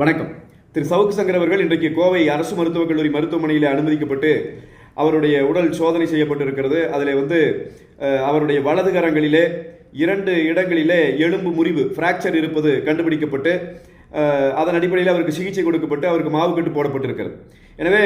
வணக்கம். திரு சவுக்கு சங்கர் அவர்கள் இன்றைக்கு கோவை அரசு மருத்துவக் கல்லூரி மருத்துவமனையில் அனுமதிக்கப்பட்டு அவருடைய உடல் சோதனை செய்யப்பட்டிருக்கிறது. அதில் வந்து அவருடைய வலது கரங்களிலே இரண்டு இடங்களிலே எலும்பு முறிவு ஃப்ராக்சர் இருப்பது கண்டுபிடிக்கப்பட்டு அதன் அடிப்படையில் அவருக்கு சிகிச்சை கொடுக்கப்பட்டு அவருக்கு மாவுக்கட்டு போடப்பட்டிருக்கிறது. எனவே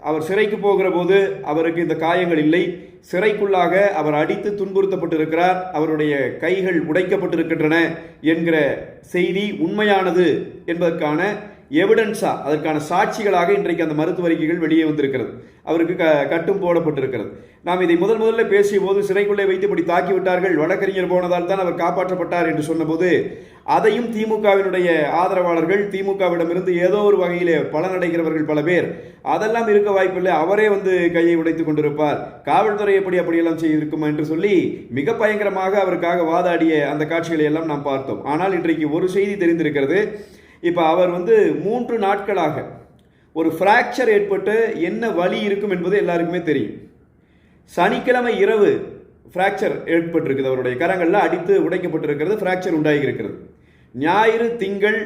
அவர் சிறைக்கு போகிற போது அவருக்கு இந்த காயங்கள் இல்லை. சிறைக்குள்ளாக அவர் அடித்து துன்புறுத்தப்பட்டிருக்கிறார். அவருடைய கைகள் உடைக்கப்பட்டிருக்கின்றன என்கிற செய்தி உண்மையானது என்பதற்கான எவிடன்ஸா அதற்கான சாட்சிகளாக இன்றைக்கு அந்த மருத்துவ அறிக்கைகள் வெளியே வந்திருக்கிறது. அவருக்கு க கட்டும் போடப்பட்டிருக்கிறது. நாம் இதை முதல் முதல்ல பேசிய போது சிறைக்குள்ளே வைத்து இப்படி தாக்கி விட்டார்கள் வழக்கறிஞர் போனதால் தான் அவர் காப்பாற்றப்பட்டார் என்று சொன்னபோது அதையும் திமுகவினுடைய ஆதரவாளர்கள் திமுகவிடமிருந்து ஏதோ ஒரு வகையிலே பலனடைகிறவர்கள் பல பேர். அதெல்லாம் இருக்க வாய்ப்பில்லை அவரே வந்து கையை உடைத்துக் கொண்டிருப்பார். காவல்துறை எப்படி அப்படியெல்லாம் செய்திருக்குமா என்று சொல்லி மிக பயங்கரமாக அவருக்காக வாதாடிய அந்த காட்சிகளை எல்லாம் நாம் பார்த்தோம். ஆனால் இன்றைக்கு ஒரு செய்தி தெரிந்திருக்கிறது இப்போ அவர் வந்து மூன்று நாட்களாக ஒரு ஃப்ராக்சர் ஏற்பட்டு என்ன வலி இருக்கும் என்பது எல்லாருக்குமே தெரியும். சனிக்கிழமை இரவு ஃப்ராக்சர் ஏற்பட்டிருக்குது அவருடைய கரங்களில் அடித்து உடைக்கப்பட்டிருக்கிறது ஃப்ராக்சர் உண்டாகியிருக்கிறது. ஞாயிறு திங்கள்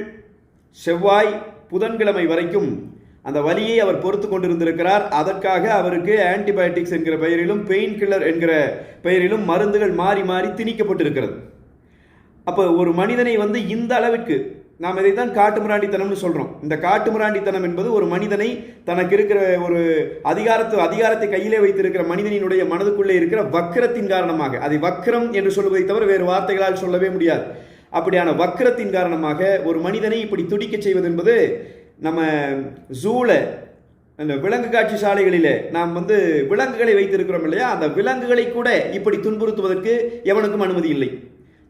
செவ்வாய் புதன்கிழமை வரைக்கும் அந்த வலியை அவர் பொறுத்து கொண்டிருந்திருக்கிறார். அதற்காக அவருக்கு ஆன்டிபயோட்டிக்ஸ் என்கிற பெயரிலும் பெயின் கில்லர் என்கிற பெயரிலும் மருந்துகள் மாறி மாறி திணிக்கப்பட்டிருக்கிறது. அப்போ ஒரு மனிதனை வந்து இந்த அளவுக்கு நாம் இதைத்தான் காட்டுமிராண்டித்தனம்னு சொல்கிறோம் இந்த காட்டுமிராண்டித்தனம் என்பது ஒரு மனிதனை தனக்கு இருக்கிற ஒரு அதிகாரத்து அதிகாரத்தை கையிலே வைத்திருக்கிற மனிதனினுடைய மனதுக்குள்ளே இருக்கிற வக்கிரத்தின் காரணமாக. அதை வக்கிரம் என்று சொல்வதை தவிர வேறு வார்த்தைகளால் சொல்லவே முடியாது. அப்படியான வக்கிரத்தின் காரணமாக ஒரு மனிதனை இப்படி துடிக்கச் செய்வது என்பது நம்ம ஜூல அந்த விலங்கு காட்சி சாலைகளில் நாம் வந்து விலங்குகளை வைத்திருக்கிறோம் இல்லையா? அந்த விலங்குகளை கூட இப்படி துன்புறுத்துவதற்கு எவனுக்கும் அனுமதி இல்லை.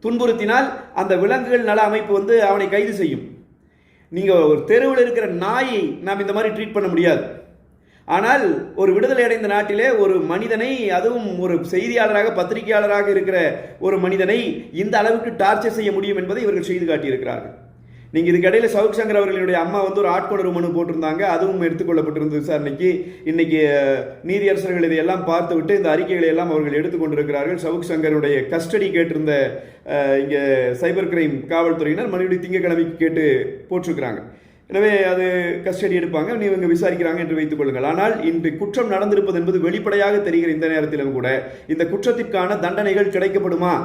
துன்புறுத்தினால் அந்த விலங்குகள் நல அமைப்பு வந்து அவனை கைது செய்யும். நீங்கள் ஒரு தெருவில் இருக்கிற நாயை நாம் இந்த மாதிரி ட்ரீட் பண்ண முடியாது. ஆனால் ஒரு விடுதலை அடைந்த நாட்டிலே ஒரு மனிதனை அதுவும் ஒரு செய்தியாளராக பத்திரிகையாளராக இருக்கிற ஒரு மனிதனை இந்த அளவுக்கு டார்ச்சர் செய்ய முடியும் என்பதை இவர்கள் செய்து காட்டியிருக்கிறார்கள். நீங்கள் இதுக்கிடையில் சவுக் சங்கர் அவர்களுடைய அம்மா வந்து ஒரு ஆட்கொணர்வு மனு போட்டிருந்தாங்க. அதுவும் எடுத்துக்கொள்ளப்பட்டிருந்தது விசாரணைக்கு இன்னைக்கு நீதியரசர்கள் இதையெல்லாம் பார்த்து விட்டு இந்த அறிக்கைகளை எல்லாம் அவர்கள் எடுத்துக்கொண்டிருக்கிறார்கள். சவுக் சங்கருடைய கஸ்டடி கேட்டிருந்த இங்கே சைபர் கிரைம் காவல்துறையினர் மறுபடியும் திங்கக்கிழமைக்கு கேட்டு போட்டிருக்கிறாங்க. எனவே அது கஸ்டடி எடுப்பாங்க. நீ இவங்க விசாரிக்கிறாங்க என்று வைத்துக் கொள்ளுங்கள். ஆனால் இன்று குற்றம் நடந்திருப்பது என்பது வெளிப்படையாக தெரிகிற இந்த நேரத்திலும் கூட இந்த குற்றத்திற்கான தண்டனைகள் கிடைக்கப்படுமா?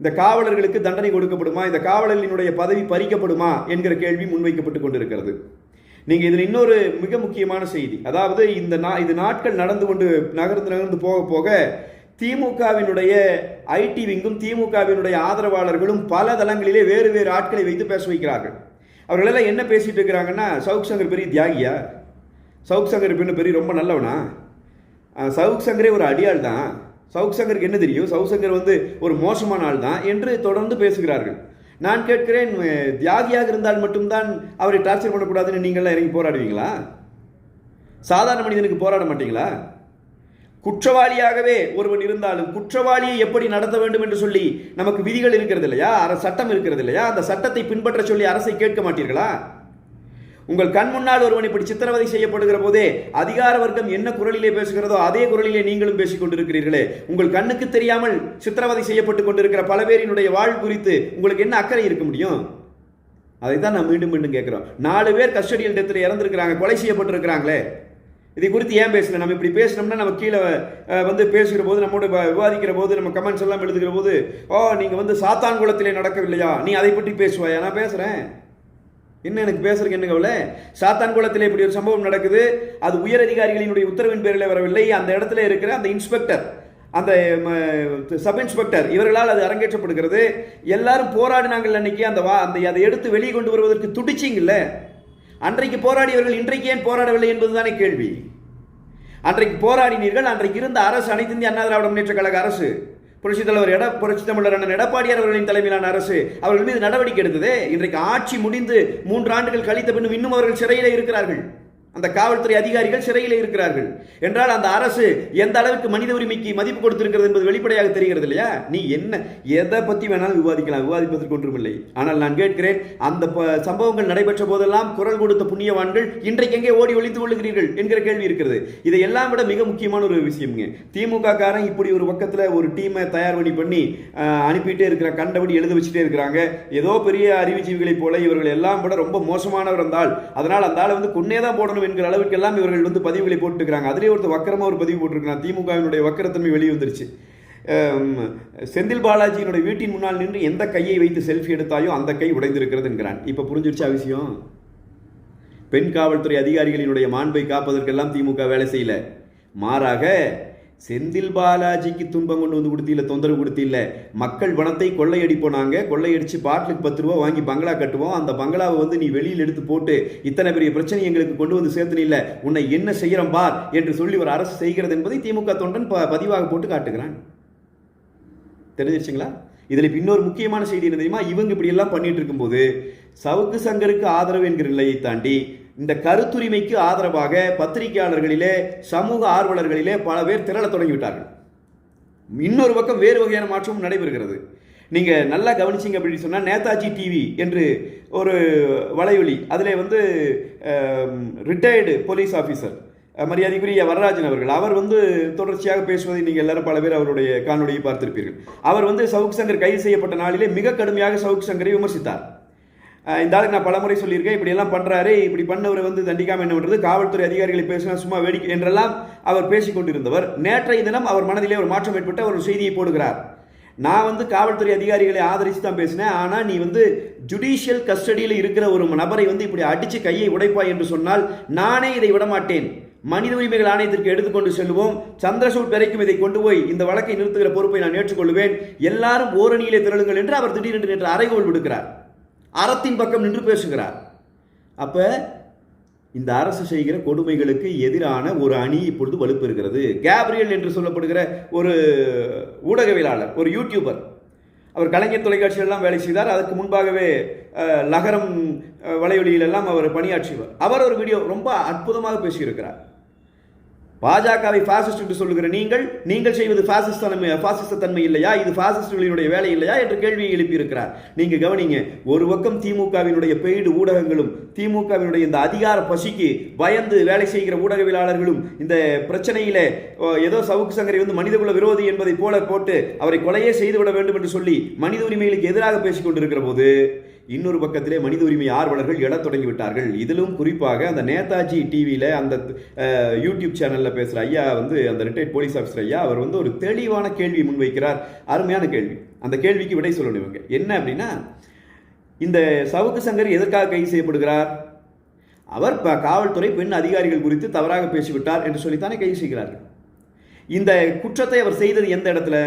இந்த காவலர்களுக்கு தண்டனை கொடுக்கப்படுமா? இந்த காவலர்களினுடைய பதவி பறிக்கப்படுமா? என்கிற கேள்வி முன்வைக்கப்பட்டு கொண்டிருக்கிறது. நீங்க இதில் இன்னொரு மிக முக்கியமான செய்தி. அதாவது இந்த நா இது நாட்கள் நடந்து கொண்டு நகர்ந்து நகர்ந்து போக போக திமுகவினுடைய ஐடி விங்கும் திமுகவினுடைய ஆதரவாளர்களும் பல தளங்களிலே வேறு வேறு ஆட்களை வைத்து பேச வைக்கிறார்கள். அவர்களெல்லாம் என்ன பேசிட்டு இருக்கிறாங்கன்னா சவுக் சங்கர் பெரிய தியாகியா? சவுக் சங்கர் பெரிய ரொம்ப நல்லவனா? சவுக் சங்கரே ஒரு அடியாள் தான் சவுக் சங்கருக்கு என்ன தெரியும்? சவுக் சங்கர் வந்து ஒரு மோசமான ஆள் தான் என்று தொடர்ந்து பேசுகிறார்கள். நான் கேட்கிறேன் தியாகியாக இருந்தால் மட்டும்தான் அவரை டார்ச்சர் பண்ணக்கூடாதுன்னு நீங்கள்லாம் இறங்கி போராடுவீங்களா? சாதாரண மனிதனுக்கு போராட மாட்டீங்களா? குற்றவாளியாகவே ஒருவன் இருந்தாலும் குற்றவாளியை எப்படி நடத்த வேண்டும் என்று சொல்லி நமக்கு விதிகள் இருக்கிறது இல்லையா? அர சட்டம் இருக்கிறது இல்லையா? அந்த சட்டத்தை பின்பற்ற சொல்லி அரசை கேட்க மாட்டீர்களா? உங்கள் கண் முன்னால் ஒருவன் இப்படி சித்திரவதை செய்யப்படுகிற போதே அதிகார வர்க்கம் என்ன குரலிலே பேசுகிறதோ அதே குரலிலே நீங்களும் பேசிக் கொண்டிருக்கிறீர்களே. உங்கள் கண்ணுக்கு தெரியாமல் சித்திரவதை செய்யப்பட்டு கொண்டிருக்கிற பல பேரினுடைய வாழ் குறித்து உங்களுக்கு என்ன அக்கறை இருக்க முடியும்? அதைத்தான் நான் மீண்டும் மீண்டும் கேட்குறோம். நாலு பேர் கஸ்டடியில் டெத்தில் இறந்துருக்கிறாங்க கொலை செய்யப்பட்டிருக்கிறாங்களே. இதை குறித்து ஏன் பேசல நம்ம இப்படி பேசினோம்னா நம்ம கீழே வந்து பேசுகிற போது நம்மோட விவாதிக்கிற போது நம்ம கமெண்ட்ஸ் எல்லாம் எழுதுகிற போது ஓ நீங்கள் வந்து சாத்தான் குளத்திலே நடக்கவில்லையா? நீ அதை பற்றி பேசுவாயா? நான் பேசுகிறேன் என்ன எனக்கு பேசுறதுக்கு என்ன கவலை? சாத்தான் குளத்தில் இப்படி ஒரு சம்பவம் நடக்குது. அது உயர் அதிகாரிகளினுடைய உத்தரவின் பேரில் வரவில்லை. அந்த இடத்துல இருக்கிற அந்த இன்ஸ்பெக்டர் அந்த சப் இன்ஸ்பெக்டர் இவர்களால் அது அரங்கேற்றப்படுகிறது. எல்லாரும் போராடினாங்கள் அன்னைக்கு. அந்த வா அந்த அதை எடுத்து வெளியே கொண்டு வருவதற்கு துடிச்சிங்கல்ல அன்றைக்கு போராடியவர்கள் இன்றைக்கு ஏன் போராடவில்லை என்பதுதானே கேள்வி. அன்றைக்கு போராடினீர்கள். அன்றைக்கு இருந்த அரசு அனைத்து இந்திய அண்ணா திராவிட முன்னேற்ற கழக அரசு புரட்சித் தலைவர் எட புரட்சி தமிழர் அண்ணன் எடப்பாடியார் அவர்களின் தலைமையிலான அரசு அவர்கள் மீது நடவடிக்கை எடுத்தது. இன்றைக்கு ஆட்சி முடிந்து மூன்று ஆண்டுகள் கழித்த பின்னும் இன்னும் அவர்கள் சிறையில் இருக்கிறார்கள். அந்த காவல்துறை அதிகாரிகள் சிறையில் இருக்கிறார்கள். என்றால் அந்த அரசு எந்த அளவுக்கு மனித உரிமைக்கு மதிப்பு கொடுத்திருக்கிறது என்பது வெளிப்படையாக தெரிகிறது இல்லையா? நீ என்ன எதை பத்தி வேணாலும் விவாதிக்கலாம். விவாதிப்பதற்கு ஒன்றுமில்லை. ஆனால் நான் கேட்கிறேன் அந்த ப- சம்பவங்கள் நடைபெற்ற போதெல்லாம் குரல் கொடுத்த புண்ணியவான்கள் இன்றைக்கு எங்கே ஓடி ஒழித்து கொள்ளுகிறீர்கள் என்கிற கேள்வி இருக்கிறது. இதை எல்லாம் விட மிக முக்கியமான ஒரு விஷயம்ங்க. திமுக காரன் இப்படி ஒரு பக்கத்தில் ஒரு டீமை தயார் பண்ணி பண்ணி அனுப்பிட்டே இருக்கிற கண்டபடி எழுத வச்சுட்டே இருக்கிறாங்க. ஏதோ பெரிய அறிவுஜீவிகளைப் போல இவர்கள் எல்லாம் விட ரொம்ப மோசமானவர் இருந்தால் அதனால் அந்த ஆளை வந்து கொன்னே தான் போடணும் என்கிற அளவுக்கெல்லாம் இவர்கள் வந்து பதிவுகளை போட்டுக்கிறாங்க அதிலே ஒருத்தர் வக்கரமாக ஒரு பதிவு போட்டிருக்கிறான். திமுகவினுடைய வக்கரத்தன்மை வெளியே வந்துருச்சு. செந்தில் பாலாஜியினுடைய வீட்டின் முன்னால் நின்று எந்த கையை வைத்து செல்ஃபி எடுத்தாயோ அந்த கை உடைந்திருக்கிறது என்கிறான். இப்போ புரிஞ்சிருச்சு அவசியம் பெண் காவல்துறை அதிகாரிகளினுடைய மாண்பை காப்பதற்கெல்லாம் திமுக வேலை செய்யல. மாறாக செந்தில் பாலாஜிக்கு துன்பம் கொண்டு வந்து கொடுத்தில்ல தொந்தரவு கொடுத்தில்ல. மக்கள் பணத்தை கொள்ளையடிப்போம் நாங்கள் கொள்ளையடிச்சு பாட்டிலுக்கு பத்து ரூபா வாங்கி பங்களா கட்டுவோம். அந்த பங்களாவை வந்து நீ வெளியில் எடுத்து போட்டு இத்தனை பெரிய பிரச்சனை எங்களுக்கு கொண்டு வந்து சேர்த்து இல்லை உன்னை என்ன செய்கிறோம் பார் என்று சொல்லி ஒரு அரசு செய்கிறது என்பதை திமுக தொண்டன் ப- பதிவாக போட்டு காட்டுகிறான். தெரிஞ்சிருச்சுங்களா? இதில் இன்னொரு முக்கியமான செய்தி என்ன தெரியுமா? இவங்க இப்படியெல்லாம் பண்ணிட்டு இருக்கும்போது சவுக்கு சங்கருக்கு ஆதரவு என்கிற நிலையை தாண்டி இந்த கருத்துரிமைக்கு ஆதரவாக பத்திரிகையாளர்களிலே சமூக ஆர்வலர்களிலே பல பேர் திரளத் தொடங்கிவிட்டார்கள். இன்னொரு பக்கம் வேறு வகையான மாற்றமும் நடைபெறுகிறது. நீங்க நல்லா கவனிச்சிங்க அப்படின்னு சொன்னால் நேதாஜி டிவி என்று ஒரு வலையொலி அதில் வந்து ரிட்டையர்டு போலீஸ் ஆஃபீஸர் மரியாதைக்குரிய வரராஜன் அவர்கள் அவர் வந்து தொடர்ச்சியாக பேசுவதை நீங்கள் எல்லாரும் பல பேர் அவருடைய காணொலியை பார்த்திருப்பீர்கள். அவர் வந்து சவுக் சங்கர் கைது செய்யப்பட்ட நாளிலே மிக கடுமையாக சவுக் சங்கரை விமர்சித்தார். இந்த ஆளுக்கு நான் பலமுறை சொல்லியிருக்கேன் இப்படி எல்லாம் இப்படி பண்ணவரை வந்து தண்டிக்காமல் என்ன பண்ணுறது காவல்துறை அதிகாரிகளை பேசினா சும்மா வேடிக்கை என்றெல்லாம் அவர் பேசிக்கொண்டிருந்தவர் நேற்றைய தினம் அவர் மனதிலே ஒரு மாற்றம் ஏற்பட்டு அவர் ஒரு செய்தியை போடுகிறார். நான் வந்து காவல்துறை அதிகாரிகளை ஆதரித்து தான் பேசினேன் ஆனால் நீ வந்து ஜுடிஷியல் கஸ்டடியில் இருக்கிற ஒரு நபரை வந்து இப்படி அடித்து கையை உடைப்பாய் என்று சொன்னால் நானே இதை விடமாட்டேன். மனித உரிமைகள் ஆணையத்திற்கு எடுத்துக்கொண்டு செல்வோம் சந்திரசூட் வரைக்கும் இதை கொண்டு போய் இந்த வழக்கை நிறுத்துகிற பொறுப்பை நான் ஏற்றுக்கொள்வேன். எல்லாரும் ஓரணியிலே திரளுங்கள் என்று அவர் திடீரென்று நேற்று அறைகோள் விடுக்கிறார். அறத்தின் பக்கம் நின்று பேசுகிறார். அப்ப இந்த அரசு செய்கிற கொடுமைகளுக்கு எதிரான ஒரு அணி இப்பொழுது வலுப்பெறுகிறது. கேப்ரியல் என்று சொல்லப்படுகிற ஒரு ஊடகவியலாளர் ஒரு யூடியூபர் அவர் கலைஞர் தொலைக்காட்சியிலெல்லாம் வேலை செய்தார். அதற்கு முன்பாகவே லகரம் வலையொலியிலெல்லாம் அவர் பணியாற்றியவர். அவர் ஒரு வீடியோ ரொம்ப அற்புதமாக பேசியிருக்கிறார். பாஜகவை பாசிஸ்ட் என்று சொல்லுகிற நீங்கள் நீங்கள் செய்வது பாசிஸ்ட் தன்மை பாசிஸ்ட தன்மை இல்லையா? இது பாசிஸ்டுகளினுடைய வேலை இல்லையா? என்று கேள்வியை எழுப்பியிருக்கிறார். நீங்க கவனிங்க ஒரு பக்கம் திமுகவினுடைய பெய்டு ஊடகங்களும் திமுகவினுடைய இந்த அதிகார பசிக்கு பயந்து வேலை செய்கிற ஊடகவியலாளர்களும் இந்த பிரச்சனையில ஏதோ சவுக்கு சங்கரை வந்து மனிதகுல விரோதி என்பதை போல போட்டு அவரை கொலையே செய்துவிட வேண்டும் என்று சொல்லி மனித உரிமைகளுக்கு எதிராக பேசிக் கொண்டிருக்கிற போது இன்னொரு பக்கத்திலே மனித உரிமை ஆர்வலர்கள் எழத் தொடங்கி விட்டார்கள் இதிலும் குறிப்பாக அந்த நேதாஜி டிவியில் அந்த யூடியூப் சேனலில் பேசுகிற ஐயா வந்து அந்த ரிட்டையர்ட் போலீஸ் ஆஃபீஸர் ஐயா அவர் வந்து ஒரு தெளிவான கேள்வி முன்வைக்கிறார். அருமையான கேள்வி. அந்த கேள்விக்கு விடை சொல்லணும் இவங்க. என்ன அப்படின்னா இந்த சவுக்கு சங்கர் எதற்காக கைது செய்யப்படுகிறார்? அவர் காவல்துறை பெண் அதிகாரிகள் குறித்து தவறாக பேசிவிட்டார் என்று சொல்லித்தானே கைது செய்கிறார்கள். இந்த குற்றத்தை அவர் செய்தது எந்த இடத்துல?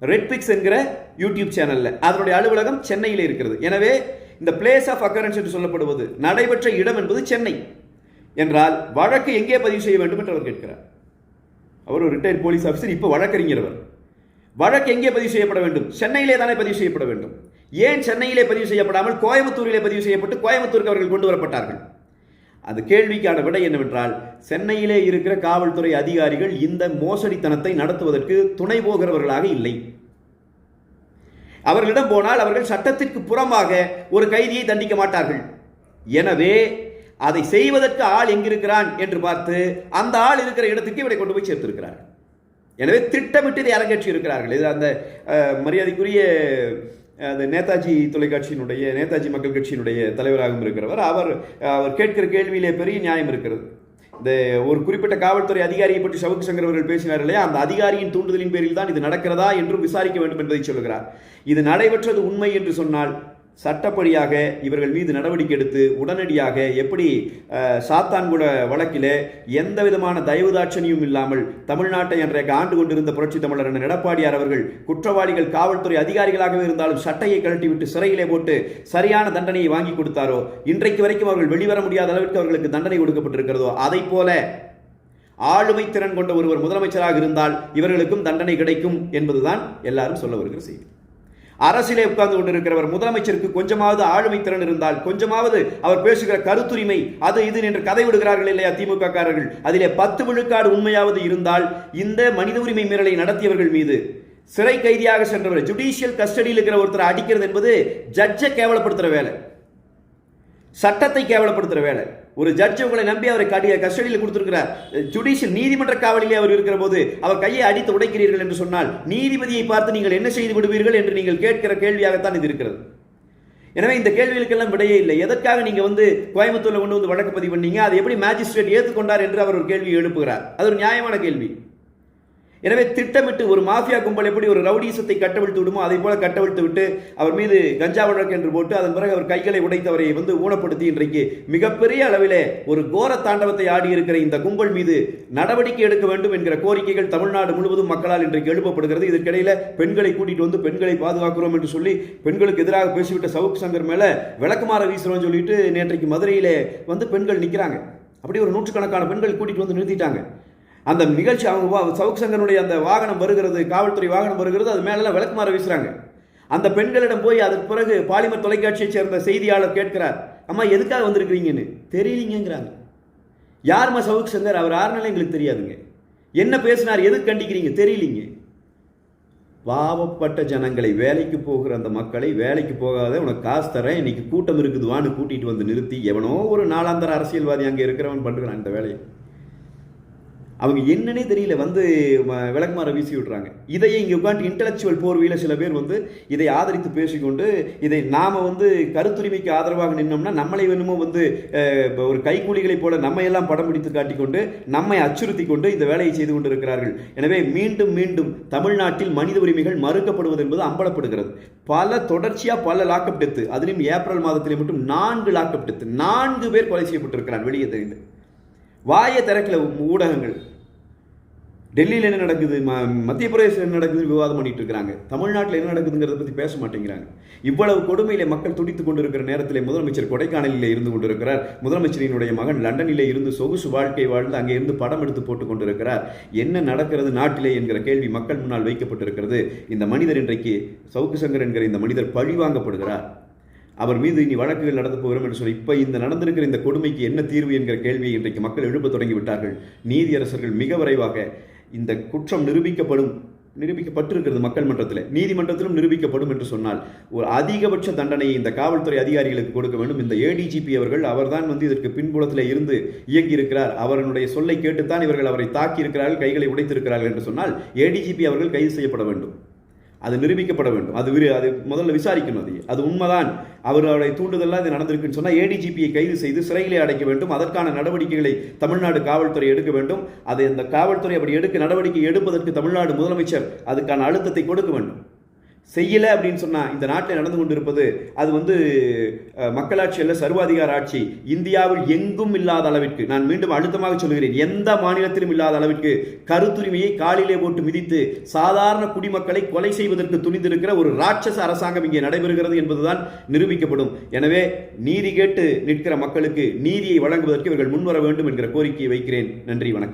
ரெட்பிக்ஸ் என்கிற யூடியூப் சேனல்ல அதனுடைய அலுவலகம் சென்னையில் இருக்கிறது. எனவே இந்த பிளேஸ் ஆஃப் அக்கரன்ஸ் என்று சொல்லப்படுவது நடைபெற்ற இடம் என்பது சென்னை. என்றால் வழக்கு எங்கே பதிவு செய்ய வேண்டும் என்று அவர் கேட்கிறார். அவர் ஒரு ரிட்டையர்ட் போலீஸ் ஆஃபீஸர் இப்போ வழக்கறிஞர் அவர் வழக்கு எங்கே பதிவு செய்யப்பட வேண்டும்? சென்னையிலே தானே பதிவு செய்யப்பட வேண்டும். ஏன் சென்னையிலே பதிவு செய்யப்படாமல் கோயம்புத்தூரிலே பதிவு செய்யப்பட்டு கோயம்புத்தூருக்கு அவர்கள் கொண்டு வரப்பட்டார்கள்? அந்த கேள்விக்கான விடை என்னவென்றால் சென்னையிலே இருக்கிற காவல்துறை அதிகாரிகள் இந்த மோசடித்தனத்தை நடத்துவதற்கு துணை போகிறவர்களாக இல்லை. அவர்களிடம் போனால் அவர்கள் சட்டத்திற்கு புறமாக ஒரு கைதியை தண்டிக்க மாட்டார்கள். எனவே அதை செய்வதற்கு ஆள் எங்கிருக்கிறான் என்று பார்த்து அந்த ஆள் இருக்கிற இடத்துக்கு இவரை கொண்டு போய் சேர்த்திருக்கிறார்கள். எனவே திட்டமிட்டு இதை அரங்கேற்றி இருக்கிறார்கள் இது அந்த அஹ், மரியாதைக்குரிய அந்த நேதாஜி தொலைக்காட்சியினுடைய நேதாஜி மக்கள் கட்சியினுடைய தலைவராகவும் இருக்கிறவர். அவர் அவர் கேட்கிற கேள்வியிலே பெரிய நியாயம் இருக்கிறது. இந்த ஒரு குறிப்பிட்ட காவல்துறை அதிகாரியை பற்றி சவுக்கு சங்கர் அவர்கள் பேசினார் இல்லையா? அந்த அதிகாரியின் தூண்டுதலின் பேரில் தான் இது நடக்கிறதா என்றும் விசாரிக்க வேண்டும் என்பதை சொல்கிறார் இது நடைபெற்றது உண்மை என்று சொன்னால் சட்டப்படியாக இவர்கள் மீது நடவடிக்கை எடுத்து உடனடியாக எப்படி சாத்தான்குட வழக்கிலே எந்த விதமான தயவுதாட்சணியும் இல்லாமல் தமிழ்நாட்டை அன்றைக்கு ஆண்டு கொண்டிருந்த புரட்சி தமிழர் அண்ணன் எடப்பாடியார் அவர்கள் குற்றவாளிகள் காவல்துறை அதிகாரிகளாகவே இருந்தாலும் சட்டையை கழட்டிவிட்டு சிறையிலே போட்டு சரியான தண்டனையை வாங்கி கொடுத்தாரோ இன்றைக்கு வரைக்கும் அவர்கள் வெளிவர முடியாத அளவிற்கு அவர்களுக்கு தண்டனை கொடுக்கப்பட்டிருக்கிறதோ அதை போல ஆளுமை திறன் கொண்ட ஒருவர் முதலமைச்சராக இருந்தால் இவர்களுக்கும் தண்டனை கிடைக்கும் என்பதுதான் எல்லாரும் சொல்ல வருகிற செய்தி. அரசிலே உட்கார்ந்து கொண்டிருக்கிறவர் முதலமைச்சருக்கு கொஞ்சமாவது ஆளுமை திறன் இருந்தால் கொஞ்சமாவது அவர் பேசுகிற கருத்துரிமை அது இது என்று கதை விடுகிறார்கள் இல்லையா திமுக காரர்கள்? அதிலே பத்து விழுக்காடு உண்மையாவது இருந்தால் இந்த மனித உரிமை மீறலை நடத்தியவர்கள் மீது சிறை கைதியாக சென்றவர் ஜுடிஷியல் கஸ்டடியில் இருக்கிற ஒருத்தரை அடிக்கிறது என்பது ஜட்ஜை கேவலப்படுத்துற வேலை. சட்டத்தை கேவலப்படுத்துற வேலை. ஒரு ஜட்ஜ் உங்களை நம்பி அவரை கடிய கஸ்டடியில் கொடுத்திருக்கிறார் ஜுடிஷியல் நீதிமன்ற காவலிலே அவர் இருக்கிற போது அவர் கையை அடித்து உடைக்கிறீர்கள் என்று சொன்னால் நீதிபதியை பார்த்து நீங்கள் என்ன செய்து விடுவீர்கள் என்று நீங்கள் கேட்கிற கேள்வியாகத்தான் இது இருக்கிறது. எனவே இந்த கேள்விகளுக்கெல்லாம் விடையே இல்லை. எதற்காக நீங்கள் வந்து கோயம்புத்தூரில் கொண்டு வந்து வழக்கு பதிவு பண்ணீங்க? அதை எப்படி மேஜிஸ்ட்ரேட் ஏற்றுக்கொண்டார் என்று அவர் ஒரு கேள்வி எழுப்புகிறார். அது ஒரு நியாயமான கேள்வி. எனவே திட்டமிட்டு ஒரு மாஃபியா கும்பல் எப்படி ஒரு ரவுடிசத்தை கட்டவிழ்த்து விடுமோ அதை போல கட்டவிழ்த்து விட்டு அவர் மீது கஞ்சா வழக்கு என்று போட்டு அதன் பிறகு அவர் கைகளை உடைத்தவரை வந்து ஊனப்படுத்தி இன்றைக்கு மிகப்பெரிய அளவிலே ஒரு கோர தாண்டவத்தை ஆடி இருக்கிற இந்த கும்பல் மீது நடவடிக்கை எடுக்க வேண்டும் என்கிற கோரிக்கைகள் தமிழ்நாடு முழுவதும் மக்களால் இன்றைக்கு எழுப்பப்படுகிறது. இதற்கிடையில பெண்களை கூட்டிட்டு வந்து பெண்களை பாதுகாக்கிறோம் என்று சொல்லி பெண்களுக்கு எதிராக பேசிவிட்ட சவுக் சங்கர் மேல விளக்குமாற வீசுறோம்னு சொல்லிட்டு நேற்றைக்கு மதுரையிலே வந்து பெண்கள் நிற்கிறாங்க அப்படி ஒரு நூற்றுக்கணக்கான பெண்கள் கூட்டிட்டு வந்து நிறுத்திட்டாங்க. அந்த நிகழ்ச்சி அவங்க வா- சவுக் சங்கருடைய அந்த வாகனம் வருகிறது காவல்துறை வாகனம் வருகிறது அது மேலெல்லாம் விளக்குமாற வீசுறாங்க. அந்த பெண்களிடம் போய் அதற்கு பிறகு பாலிமர் தொலைக்காட்சியைச் சேர்ந்த செய்தியாளர் கேட்கிறார் அம்மா எதுக்காக வந்திருக்கிறீங்கன்னு? தெரியலீங்கிறாங்க யாரும்மா சவுக் சங்கர்? அவர் யாருனாலும் எங்களுக்கு தெரியாதுங்க. என்ன பேசினார்? எதுக்கு கண்டிக்கிறீங்க? தெரியலீங்க. பாவப்பட்ட ஜனங்களை வேலைக்கு போகிற அந்த மக்களை வேலைக்கு போகாத உனக்கு காசு தரேன் இன்னைக்கு கூட்டம் இருக்குதுவான்னு கூட்டிட்டு வந்து நிறுத்தி எவனோ ஒரு நாளாந்தர அரசியல்வாதி அங்கே இருக்கிறவன் பண்ணுறான் இந்த வேலையை. அவங்க என்னன்னே தெரியல வந்து விளக்குமாற வீசி விட்றாங்க. இதையே இங்கே உட்காந்து இன்டலெக்சுவல் போர்வையில் சில பேர் வந்து இதை ஆதரித்து பேசிக்கொண்டு இதை நாம் வந்து கருத்துரிமைக்கு ஆதரவாக நின்னோம்னா நம்மளை வேணுமோ வந்து ஒரு கைக்கூலிகளைப் போல நம்ம எல்லாம் படம் பிடித்து காட்டிக்கொண்டு நம்மை அச்சுறுத்தி கொண்டு இந்த வேலையை செய்து கொண்டிருக்கிறார்கள். எனவே மீண்டும் மீண்டும் தமிழ்நாட்டில் மனித உரிமைகள் மறுக்கப்படுவது என்பது அம்பலப்படுகிறது. பல தொடர்ச்சியாக பல லாக்அப் டெத்து அதிலும் ஏப்ரல் மாதத்திலே மட்டும் நான்கு லாக்அப் டெத்து நான்கு பேர் கொலை செய்யப்பட்டிருக்கிறார் வெளியே தெரிந்து. வாயை திறக்கல ஊடகங்கள். டெல்லியில் என்ன நடக்குது? ம- மத்திய பிரதேசத்தில் என்ன நடக்குது விவாதம் பண்ணிட்டு இருக்கிறாங்க. தமிழ்நாட்டில் என்ன நடக்குதுங்கிறத பற்றி பேச மாட்டேங்கிறாங்க. இவ்வளவு கொடுமையில மக்கள் துடித்து கொண்டிருக்கிற நேரத்தில் முதலமைச்சர் கொடைக்கானலில் இருந்து கொண்டிருக்கிறார். முதலமைச்சரினுடைய மகன் லண்டனில் இருந்து சொகுசு வாழ்க்கை வாழ்ந்து அங்கே இருந்து படம் எடுத்து போட்டு கொண்டிருக்கிறார். என்ன நடக்கிறது நாட்டிலே என்கிற கேள்வி மக்கள் முன்னால் வைக்கப்பட்டிருக்கிறது. இந்த மனிதர் இன்றைக்கு சவுக்கு சங்கர் என்கிற இந்த மனிதர் பழிவாங்கப்படுகிறார். அவர் மீது இனி வழக்குகள் நடந்து போகிறோம் என்று சொல்லி இப்போ இந்த நடந்திருக்கிற இந்த கொடுமைக்கு என்ன தீர்வு என்கிற கேள்வியை இன்றைக்கு மக்கள் எழுப்ப தொடங்கிவிட்டார்கள் நீதியரசர்கள் மிக விரைவாக இந்த குற்றம் நிரூபிக்கப்படும் நிரூபிக்கப்பட்டிருக்கிறது மக்கள் மன்றத்தில். நீதிமன்றத்திலும் நிரூபிக்கப்படும் என்று சொன்னால் ஒரு அதிகபட்ச தண்டனையை இந்த காவல்துறை அதிகாரிகளுக்கு கொடுக்க வேண்டும். இந்த ஏடிஜிபி அவர்கள் அவர்தான் வந்து இதற்கு பின்புலத்தில் இருந்து இயங்கியிருக்கிறார். அவருடைய அவர்களுடைய சொல்லை கேட்டுத்தான் இவர்கள் அவரை தாக்கி இருக்கிறார்கள் கைகளை உடைத்திருக்கிறார்கள் என்று சொன்னால் ஏடிஜிபி அவர்கள் கைது செய்யப்பட வேண்டும். அது நிரூபிக்கப்பட வேண்டும். அது விரு அது முதல்ல விசாரிக்கணும் அது அது உண்மைதான். அவருடைய தூண்டுதலாக இது நடந்திருக்குன்னு சொன்னால் ஏடிஜிபியை கைது செய்து சிறையிலே அடைக்க வேண்டும். அதற்கான நடவடிக்கைகளை தமிழ்நாடு காவல்துறை எடுக்க வேண்டும். அதை அந்த காவல்துறை அப்படி எடுக்க நடவடிக்கை எடுப்பதற்கு தமிழ்நாடு முதலமைச்சர் அதுக்கான அழுத்தத்தை கொடுக்க வேண்டும். செய்யலை அப்படின்னு சொன்னால் இந்த நாட்டில் நடந்து கொண்டிருப்பது அது வந்து மக்களாட்சி அல்ல சர்வாதிகார ஆட்சி. இந்தியாவில் எங்கும் இல்லாத அளவிற்கு நான் மீண்டும் அழுத்தமாக சொல்கிறேன் எந்த மாநிலத்திலும் இல்லாத அளவிற்கு கருத்துரிமையை காலிலே போட்டு மிதித்து சாதாரண குடிமக்களை கொலை செய்வதற்கு துணிந்திருக்கிற ஒரு ராட்சச அரசாங்கம் இங்கே நடைபெறுகிறது என்பதுதான் நிரூபிக்கப்படும். எனவே நீதி கேட்டு நிற்கிற மக்களுக்கு நீதியை வழங்குவதற்கு இவர்கள் முன்வர வேண்டும் என்கிற கோரிக்கையை வைக்கிறேன். நன்றி வணக்கம்.